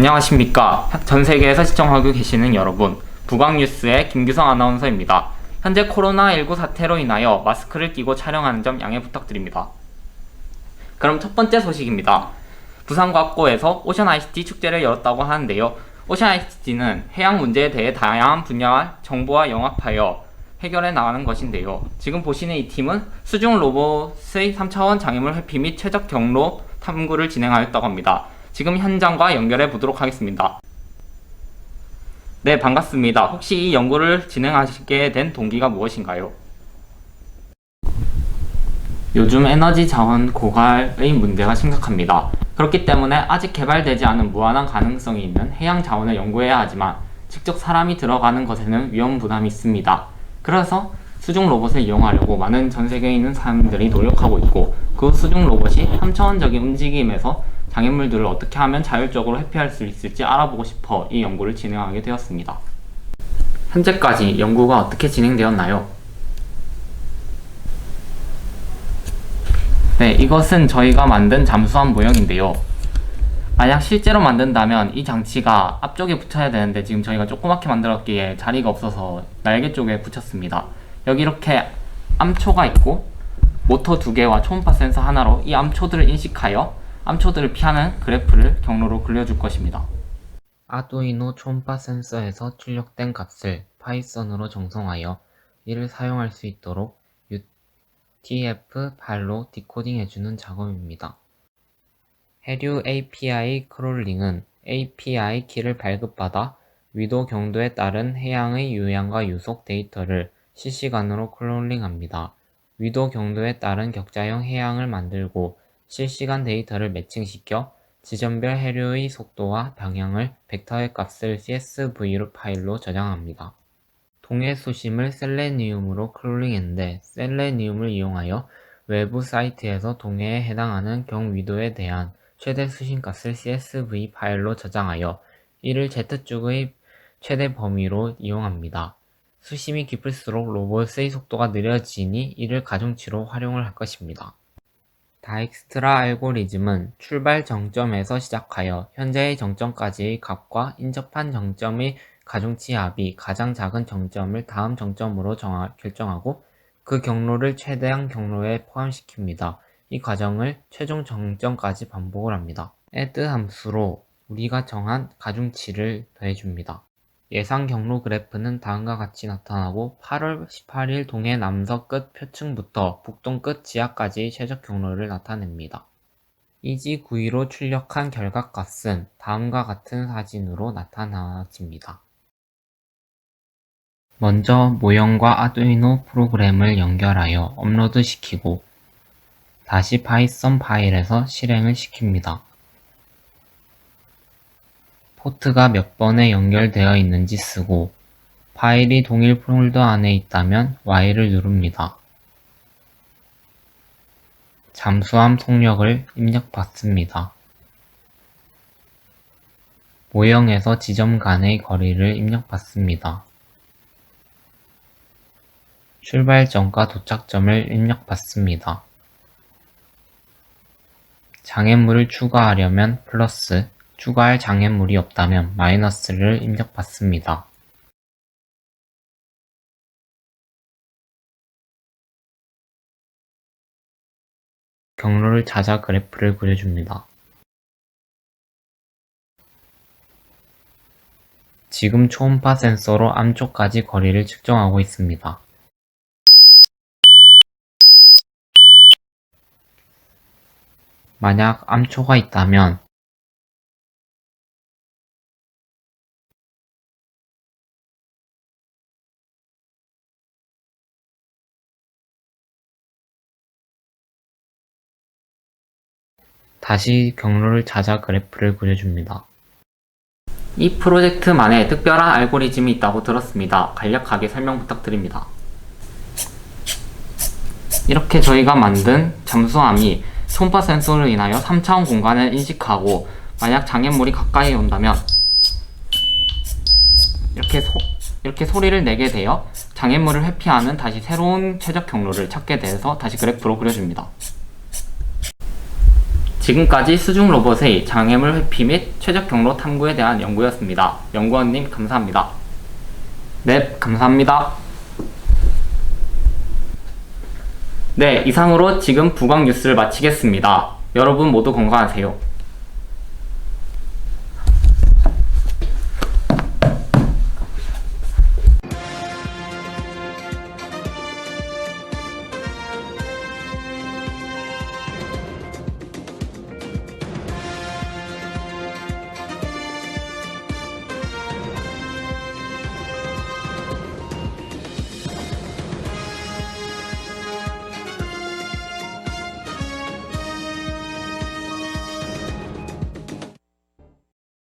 안녕하십니까. 전 세계에서 시청하고 계시는 여러분. 부광뉴스의 김규성 아나운서입니다. 현재 코로나19 사태로 인하여 마스크를 끼고 촬영하는 점 양해 부탁드립니다. 그럼 첫 번째 소식입니다. 부산과학고에서 오션 ICT 축제를 열었다고 하는데요. 오션 ICT는 해양 문제에 대해 다양한 분야 정보와 영합하여 해결해 나가는 것인데요. 지금 보시는 이 팀은 수중 로봇의 3차원 장애물 회피 및 최적 경로 탐구를 진행하였다고 합니다. 지금 현장과 연결해 보도록 하겠습니다. 네, 반갑습니다. 혹시 이 연구를 진행하시게 된 동기가 무엇인가요? 요즘 에너지 자원 고갈의 문제가 심각합니다. 그렇기 때문에 아직 개발되지 않은 무한한 가능성이 있는 해양 자원을 연구해야 하지만 직접 사람이 들어가는 것에는 위험 부담이 있습니다. 그래서 수중 로봇을 이용하려고 많은 전 세계에 있는 사람들이 노력하고 있고 그 수중 로봇이 3차원적인 움직임에서 장애물들을 어떻게 하면 자율적으로 회피할 수 있을지 알아보고 싶어 이 연구를 진행하게 되었습니다. 현재까지 연구가 어떻게 진행되었나요? 네, 이것은 저희가 만든 잠수함 모형인데요. 만약 실제로 만든다면 이 장치가 앞쪽에 붙여야 되는데 지금 저희가 조그맣게 만들었기에 자리가 없어서 날개 쪽에 붙였습니다. 여기 이렇게 암초가 있고 모터 두 개와 초음파 센서 하나로 이 암초들을 인식하여 암초들을 피하는 그래프를 경로로 그려줄 것입니다. 아두이노 초음파 센서에서 출력된 값을 파이썬으로 정성하여 이를 사용할 수 있도록 UTF-8로 디코딩해주는 작업입니다. 해류 API 크롤링은 API 키를 발급받아 위도 경도에 따른 해양의 유양과 유속 데이터를 실시간으로 크롤링합니다. 위도 경도에 따른 격자형 해양을 만들고 실시간 데이터를 매칭시켜 지점별 해류의 속도와 방향을 벡터의 값을 CSV 파일로 저장합니다. 동해 수심을 셀레니움으로 크롤링했는데 셀레니움을 이용하여 외부 사이트에서 동해에 해당하는 경위도에 대한 최대 수심값을 CSV 파일로 저장하여 이를 Z축의 최대 범위로 이용합니다. 수심이 깊을수록 로봇의 속도가 느려지니 이를 가중치로 활용을 할 것입니다. 다익스트라 알고리즘은 출발 정점에서 시작하여 현재의 정점까지의 값과 인접한 정점의 가중치 합이 가장 작은 정점을 다음 정점으로 정하, 결정하고 그 경로를 최대한 경로에 포함시킵니다. 이 과정을 최종 정점까지 반복을 합니다. add 함수로 우리가 정한 가중치를 더해줍니다. 예상 경로 그래프는 다음과 같이 나타나고 8월 18일 동해 남서 끝 표층부터 북동 끝 지하까지의 최적 경로를 나타냅니다. 이지 9위로 출력한 결과값은 다음과 같은 사진으로 나타나집니다. 먼저 모형과 아두이노 프로그램을 연결하여 업로드 시키고 다시 파이썬 파일에서 실행을 시킵니다. 포트가 몇 번에 연결되어 있는지 쓰고 파일이 동일 폴더 안에 있다면 Y를 누릅니다. 잠수함 속력을 입력받습니다. 모형에서 지점 간의 거리를 입력받습니다. 출발점과 도착점을 입력받습니다. 장애물을 추가하려면 플러스, 추가할 장애물이 없다면 마이너스를 입력받습니다. 경로를 찾아 그래프를 그려줍니다. 지금 초음파 센서로 암초까지 거리를 측정하고 있습니다. 만약 암초가 있다면 다시 경로를 찾아 그래프를 그려줍니다. 이 프로젝트만의 특별한 알고리즘이 있다고 들었습니다. 간략하게 설명 부탁드립니다. 이렇게 저희가 만든 잠수함이 초음파 센서로 인하여 3차원 공간을 인식하고 만약 장애물이 가까이 온다면 이렇게 소, 이렇게 소리를 내게 되어 장애물을 회피하는 다시 새로운 최적 경로를 찾게 돼서 다시 그래프로 그려줍니다. 지금까지 수중 로봇의 장애물 회피 및 최적 경로 탐구에 대한 연구였습니다. 연구원님 감사합니다. 네, 감사합니다. 네, 이상으로 지금 부광 뉴스를 마치겠습니다. 여러분 모두 건강하세요.